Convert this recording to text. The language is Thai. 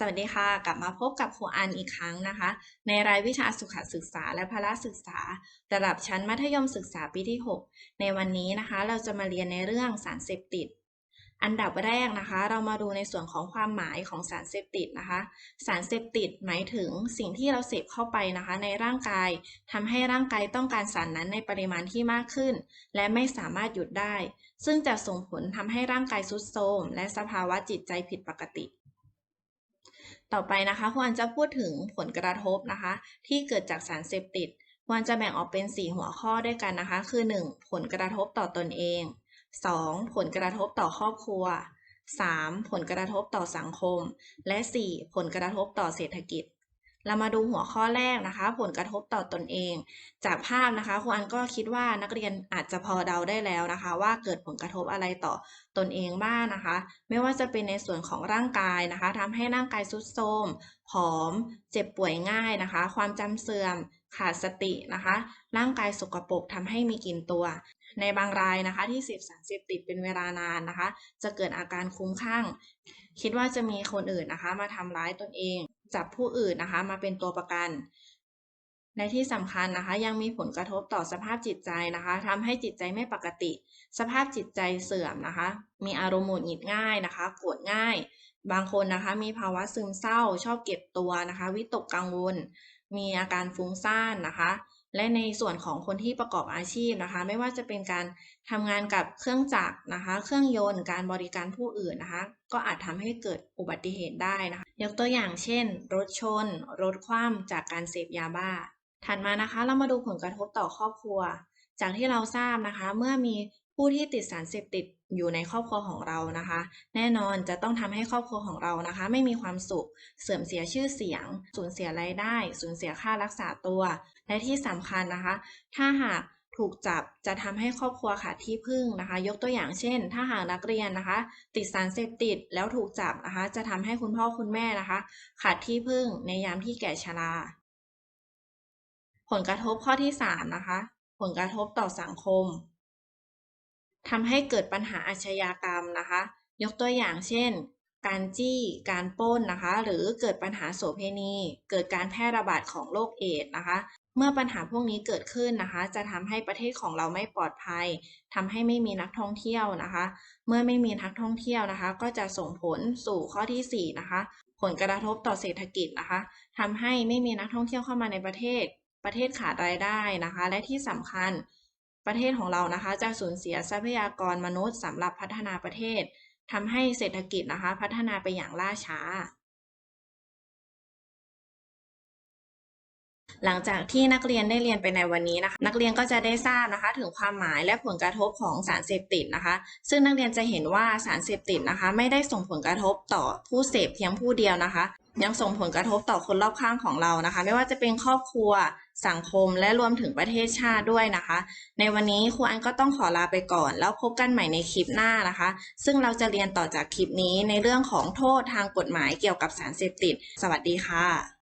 สวัสดีค่ะ กลับมาพบกับครูอันอีกครั้งนะคะ ในรายวิชาสุขศึกษาและพละศึกษา ระดับชั้นมัธยมศึกษาปีที่ 6 ในวันนี้นะคะ เราจะมาเรียนในเรื่องสารเสพติด อันดับแรกนะคะ เรามาดูในส่วนของความหมายของสารเสพติดนะคะ สารเสพติดหมายถึงสิ่งที่เราเสพเข้าไปนะคะ ในร่างกายทำให้ร่างกายต้องการสารนั้นในปริมาณที่มากขึ้น และไม่สามารถหยุดได้ ซึ่งจะส่งผลทำให้ร่างกายทรุดโทรมและสภาวะจิตใจผิดปกติ ต่อไปนะคะควรจะพูดถึงผลกระทบนะคะ ที่เกิดจากสารเสพติด ควรจะแบ่งออกเป็น 4 หัวข้อด้วยกันนะคะ คือ 1. ผลกระทบต่อตนเอง 2. ผลกระทบต่อครอบครัว 3. ผลกระทบต่อสังคม และ 4. ผลกระทบต่อเศรษฐกิจ เรามาดูหัวข้อแรกนะคะ ผลกระทบต่อตนเอง จากภาพนะคะครูอันก็คิดว่านักเรียนอาจจะพอเดาได้แล้วนะคะ ว่าเกิดผลกระทบอะไรต่อตนเองบ้างนะคะ ไม่ว่าจะเป็นในส่วนของร่างกายนะคะทำให้ร่างกายทรุดโทรมผอม เจ็บป่วยง่ายนะคะ ความจำเสื่อมขาดสตินะคะ ร่างกายสกปรกทำให้มีกลิ่นตัว ในบางรายนะคะที่เสพสารเสพติดเป็นเวลานานนะคะ จะเกิดอาการคุ้มคลั่งคิดว่าจะมีคนอื่นนะคะ มาทำร้ายตนเอง จับผู้อื่นนะคะ มาเป็นตัวประกัน ในที่สำคัญนะคะ ยังมีผลกระทบต่อสภาพจิตใจนะคะทำให้จิตใจไม่ปกติ สภาพจิตใจเสื่อมนะคะ มีอารมณ์หงุดหงิดง่ายนะคะ โกรธง่าย บางคนนะคะ มีภาวะซึมเศร้า ชอบเก็บตัวนะคะ วิตกกังวล มีอาการฟุ้งซ่านนะคะ และในส่วนของคนที่ประกอบอาชีพนะคะ ไม่ว่าจะเป็นการทำงานกับเครื่องจักรนะคะ เครื่องยนต์การบริการผู้อื่นนะคะ ก็อาจทำให้เกิดอุบัติเหตุได้นะคะ ยกตัวอย่างเช่น รถชน รถคว่ำจากการเสพยาบ้า ถัดมานะคะเรามาดูผลกระทบต่อครอบครัว จากที่เราทราบนะคะ เมื่อมีผู้ที่ติดสารเสพติดอยู่ในครอบครัวของเรานะคะ แน่นอนจะต้องทำให้ครอบครัวของเรานะคะ ไม่มีความสุข เสื่อมเสียชื่อเสียง สูญเสียรายได้ สูญเสียค่ารักษาตัว และที่สำคัญนะคะ ถ้าหากถูกจับจะทำให้ครอบครัวขาดที่พึ่งนะคะ ยกตัวอย่างเช่น ถ้าหากนักเรียนนะคะ ติดสารเสพติดแล้วถูกจับนะคะ จะทำให้คุณพ่อคุณแม่นะคะ ขาดที่พึ่งในยามที่แก่ชรา ผลกระทบข้อที่3นะคะ ผลกระทบต่อสังคมทำให้เกิดปัญหาอาชญากรรมนะคะ ยกตัวอย่างเช่น การจี้การป้นนะคะ หรือเกิดปัญหาโสเภณี เกิดการแพร่ระบาดของโรคเอดนะคะ เมื่อปัญหาพวกนี้เกิดขึ้นนะคะ จะทำให้ประเทศของเราไม่ปลอดภัยทำให้ไม่มีนักท่องเที่ยวนะคะ เมื่อไม่มีนักท่องเที่ยวนะคะ ก็จะส่งผลสู่ข้อที่4นะคะผลกระทบต่อเศรษฐกิจนะคะทำให้ไม่มีนักท่องเที่ยวเข้ามาในประเทศ ประเทศขาดรายได้นะคะ และที่สำคัญประเทศของเรานะคะ จะสูญเสียทรัพยากรมนุษย์สำหรับพัฒนาประเทศ ทำให้เศรษฐกิจนะคะ พัฒนาไปอย่างล่าช้า หลังจากที่นักเรียนได้เรียนไปในวันนี้นะคะนักเรียนก็จะได้ทราบนะคะ ถึงความหมายและผลกระทบของสารเสพติดนะคะ ซึ่งนักเรียนจะเห็นว่าสารเสพติดนะคะ ไม่ได้ส่งผลกระทบต่อผู้เสพเพียงผู้เดียวนะคะ ยังส่งผลกระทบต่อคนรอบข้างของเรานะคะ ไม่ว่าจะเป็นครอบครัวสังคมและรวมถึงประเทศชาติด้วยนะคะ ในวันนี้ครูอันก็ต้องขอลาไปก่อน แล้วพบกันใหม่ในคลิปหน้านะคะ ซึ่งเราจะเรียนต่อจากคลิปนี้ในเรื่องของโทษทางกฎหมายเกี่ยวกับสารเสพติด สวัสดีค่ะ